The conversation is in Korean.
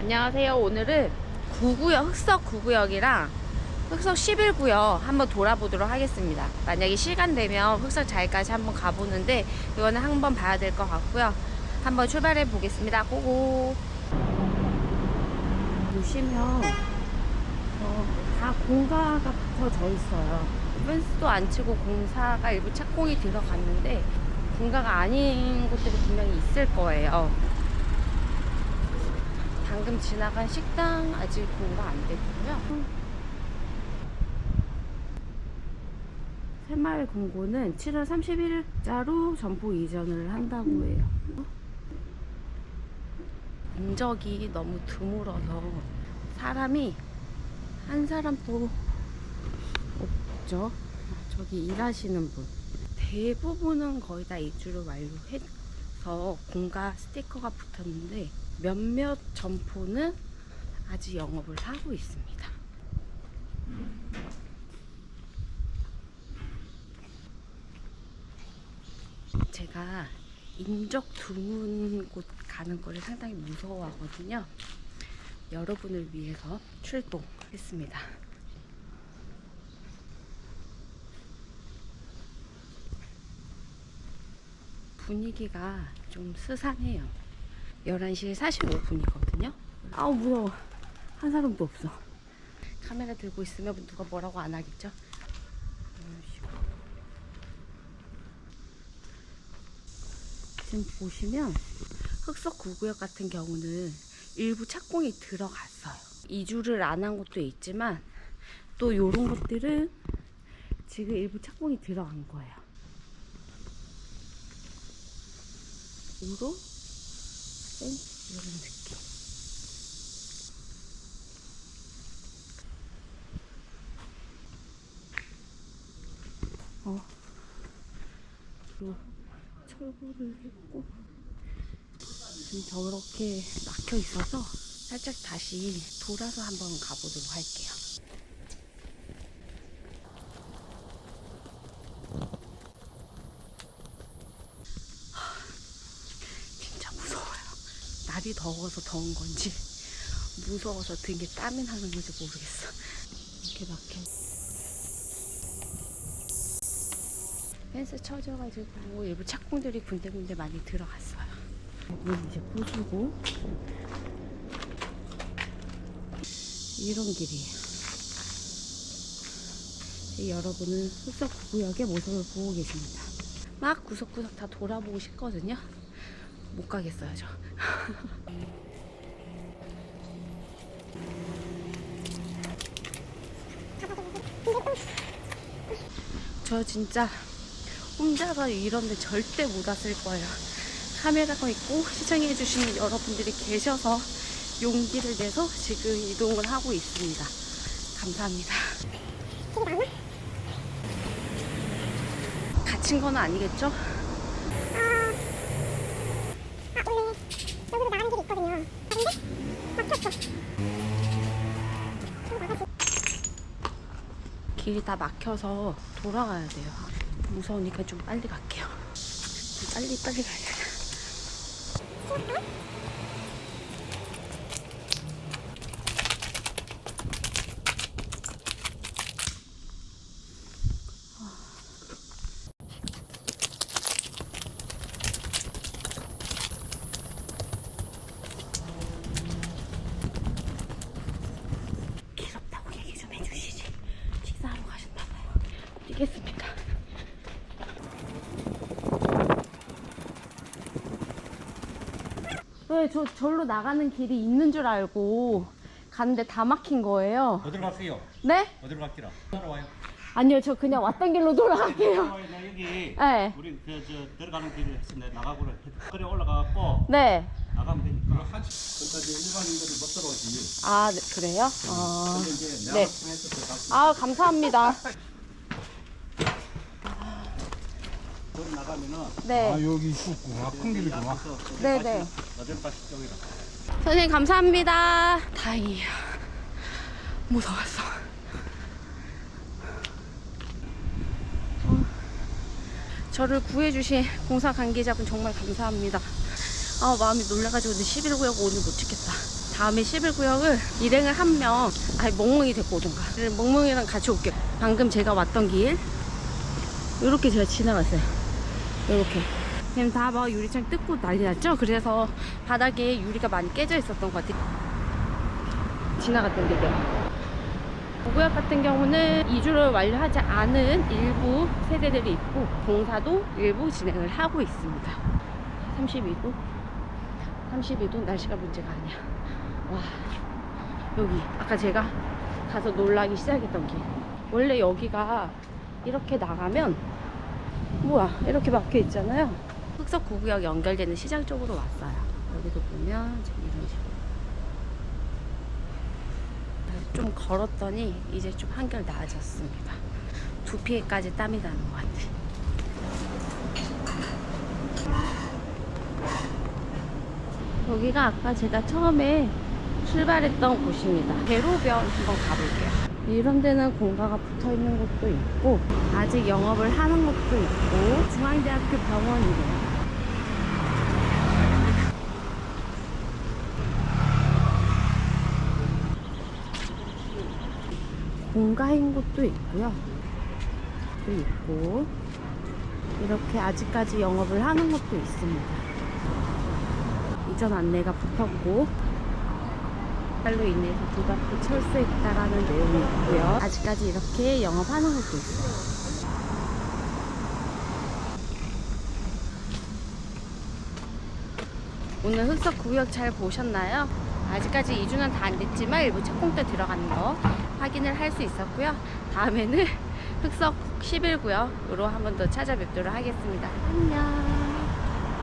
안녕하세요. 오늘은 9구역, 흑석 9구역이랑 흑석 11구역 한번 돌아보도록 하겠습니다. 만약에 시간 되면 흑석 자리까지 한번 가보는데 이거는 한번 봐야 될 것 같고요. 한번 출발해 보겠습니다. 고고. 보시면 어, 다 공가가 붙어져 있어요. 펜스도 안 치고 공사가 일부 착공이 들어갔는데 공가가 아닌 곳들이 분명히 있을 거예요. 방금 지나간 식당 아직 공가 안 됐고요. 새마을 공고는 7월 31일자로 점포 이전을 한다고 해요. 인적이 너무 드물어서 사람이 한 사람도 없죠. 저기 일하시는 분. 대부분은 거의 다 이주를 완료해서 공가 스티커가 붙었는데 몇몇 점포는 아직 영업을 하고 있습니다. 제가 인적 드문 곳 가는 거를 상당히 무서워하거든요. 여러분을 위해서 출동했습니다. 분위기가 좀 스산해요. 11시 45분이거든요. 아우, 무서워. 한 사람도 없어. 카메라 들고 있으면 누가 뭐라고 안 하겠죠? 지금 보시면 흑석 구구역 같은 경우는 일부 착공이 들어갔어요. 이주를 안한 곳도 있지만 또 요런 것들은 지금 일부 착공이 들어간 거예요. 요런 센 이런 느낌. 어. 요 철거를 했고 지금 저렇게 막혀 있어서 살짝 다시 돌아서 한번 가보도록 할게요. 하, 진짜 무서워요. 날이 더워서 더운 건지 무서워서 등에 땀이 나는 건지 모르겠어. 이렇게 막혀. 펜스 쳐져가지고 일부 착공들이 군데군데 많이 들어갔어요. 문 이제 부수고 이런 길이에요. 이 여러분은 흑석 구구역의 모습을 보고 계십니다. 막 구석구석 다 돌아보고 싶거든요. 못 가겠어요, 저. 저 진짜 혼자서 이런데 절대 못 왔을 거예요. 카메라가 있고 시청해주시는 여러분들이 계셔서 용기를 내서 지금 이동을 하고 있습니다. 감사합니다. 갇힌 건 아니겠죠? 길이 다 막혀서 돌아가야 돼요. 무서우니까 좀 빨리 갈게요. 빨리 빨리 가야 돼. 길 없다고 얘기 좀 해주시지. 식사하러 가셨나봐요. 뛰겠습니다. 네, 저 절로 나가는 길이 있는 줄 알고 갔는데 다 막힌 거예요. 어디로 갈게요? 네? 어디로 갈기라? 따라와요. 아니요, 저 그냥 왔던 길로 돌아갈게요. 나 여기 네. 우리 그저 들어가는 길을 해서 내가 나가고 그래 올라가고 네. 나가면 되니까. 그까지 일반인들이 못 들어오지. 아, 네, 그래요? 아, 근데 이제 네. 내가 통해서 들어갔어. 아 감사합니다. 나가면은 네. 여기 있었구나. 큰 길이구나. 네네. 어딜바시 쪽이라. 선생님 감사합니다. 다행이에요. 무서웠어. 어, 저를 구해주신 공사 관계자분 정말 감사합니다. 아 마음이 놀라가지고 오늘 11구역 오늘 못 찍겠다. 다음에 11구역을 일행을 한 명, 아니 멍멍이 데리고 오던가. 멍멍이랑 같이 올게요. 방금 제가 왔던 길, 이렇게 제가 지나갔어요. 이렇게. 지금 다 막 유리창 뜯고 난리 났죠? 그래서 바닥에 유리가 많이 깨져 있었던 것 같아요. 지나갔던 길이요. 구구역 같은 경우는 이주를 완료하지 않은 일부 세대들이 있고 공사도 일부 진행을 하고 있습니다. 32도? 32도 날씨가 문제가 아니야. 와 여기 아까 제가 가서 놀라기 시작했던 길. 원래 여기가 이렇게 나가면 뭐야 이렇게 막혀 있잖아요. 흑석 구구역 연결되는 시장 쪽으로 왔어요. 여기도 보면 지금 이런 식으로. 좀 걸었더니 이제 좀 한결 나아졌습니다. 두피에까지 땀이 나는 것 같아. 여기가 아까 제가 처음에 출발했던 곳입니다. 대로변 한번 가볼게요. 이런 데는 공가가 붙어 있는 곳도 있고 아직 영업을 하는 곳도 있고 중앙대학교 병원이래요. 공가인 곳도 있고요. 또 있고 이렇게 아직까지 영업을 하는 곳도 있습니다. 이전 안내가 붙었고 발로 인해서 부담도 철수했다라는 내용이 있고요. 아직까지 이렇게 영업하는 곳도 있어요. 오늘 흑석 구역 잘 보셨나요? 아직까지 2주는 다 안 됐지만 일부 채공대 들어가는 거 확인을 할 수 있었고요. 다음에는 흑석 11구역으로 한 번 더 찾아뵙도록 하겠습니다. 안녕.